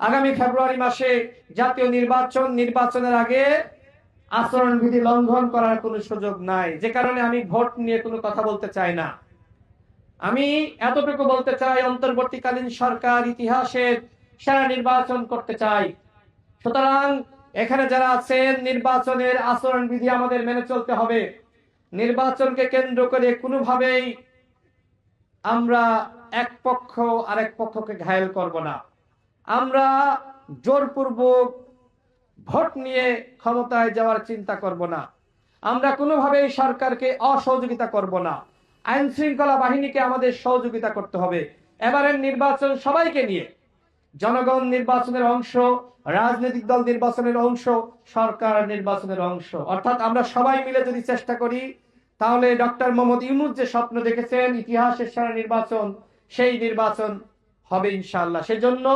আগামী ফেব্রুয়ারি মাসে জাতীয় নির্বাচন, নির্বাচনের আগে আচরণবিধি লঙ্ঘন করার কোনো সুযোগ নাই। যে কারণে আমি ভোট নিয়ে কোনো কথা বলতে চাই না। আমি এতটুকু বলতে চাই, অন্তর্বর্তীকালীন সরকার ইতিহাসের সেরা নির্বাচন করতে চাই। সুতরাং এখানে যারা আছেন, নির্বাচনের আচরণবিধি আমাদের মেনে চলতে হবে। নির্বাচনকে কেন্দ্র করে কোনোভাবেই আমরা এক পক্ষ আরেক পক্ষকে ঘায়েল করব না। আমরা জোরপূর্বক ভোট নিয়ে ক্ষমতায় যাওয়ার চিন্তা করব না। আমরা কোনোভাবেই সরকারকে অসহযোগিতা করব না। আইন শৃঙ্খলা বাহিনীকে আমাদের সহযোগিতা করতে হবে। এবারের নির্বাচন সবাইকে নিয়ে। জনগণ নির্বাচনের অংশ, রাজনৈতিক দল নির্বাচনের অংশ, সরকার নির্বাচনের অংশ। অর্থাৎ আমরা সবাই মিলে যদি চেষ্টা করি, তাহলে ডক্টর মোহাম্মদ ইউনুস যে স্বপ্ন দেখেছেন, ইতিহাসের সারা নির্বাচন, সেই নির্বাচন হবে ইনশাল্লাহ সেজন্য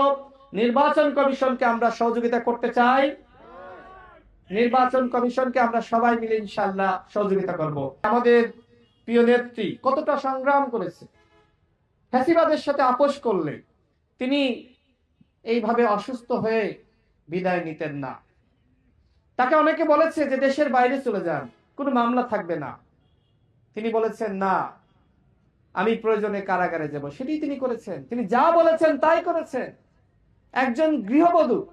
নির্বাচন কমিশনকে আমরা সহযোগিতা করতে চাই। নির্বাচন কমিশনকে আমরা সবাই মিলে ইনশাআল্লাহ সহযোগিতা করব। আমাদের প্রিয় নেত্রী কতটা সংগ্রাম করেছে, ফ্যাসিবাদের সাথে আপোষ করলে তিনি এইভাবে অসুস্থ হয়ে বিদায় নিতেন না। তাকে অনেকে বলেছে যে দেশের বাইরে চলে যান, কোনো মামলা থাকবে না। তিনি বলেছেন, না, আমি প্রয়োজনে কারাগারে যাব। সেটাই তিনি করেছেন। তিনি যা বলেছেন তাই করেছেন। একজন গৃহবধূ।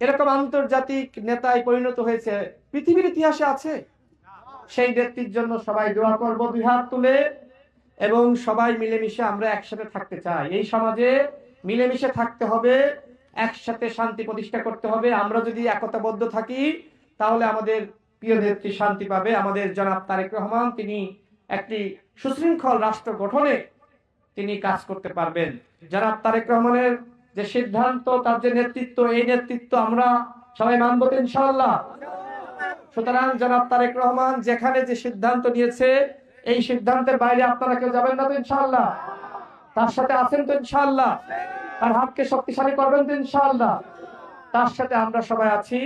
এরকম আন্তর্জাতিক নেতায় পরিণত হয়েছে। পৃথিবীর ইতিহাসে আছে। সেই ব্যক্তির জন্য সবাই দোয়া করব দুই হাত তুলে এবং সবাই মিলেমিশে আমরা একসাথে থাকতে চাই। এই সমাজে মিলেমিশে থাকতে হবে, একসাথে শান্তি প্রতিষ্ঠা করতে হবে। আমরা যদি একতাবদ্ধ থাকি, তাহলে আমাদের প্রিয় নেত্রী শান্তি পাবে। আমাদের জনাব তারেক রহমান, তিনি একটি সুশৃঙ্খল রাষ্ট্র গঠনে তিনি কাজ করতে পারবেন। জনাব তারেক রহমানের যে সিদ্ধান্ত, তার যে নেতৃত্ব, এই নেতৃত্ব আমরা সবাই মানব ইনশাল্লাহ সুতরাং জনাব তারেক রহমান, যেখানে যে সিদ্ধান্ত নিয়েছে, এই সিদ্ধান্তের বাইরে আপনারা কেউ যাবেন না তো ইনশাল্লাহ তার সাথে আছেন তো ইনশাল্লাহ তার হাতকে শক্তিশালী করবেন তো ইনশাল্লাহ তার সাথে আমরা সবাই আছি।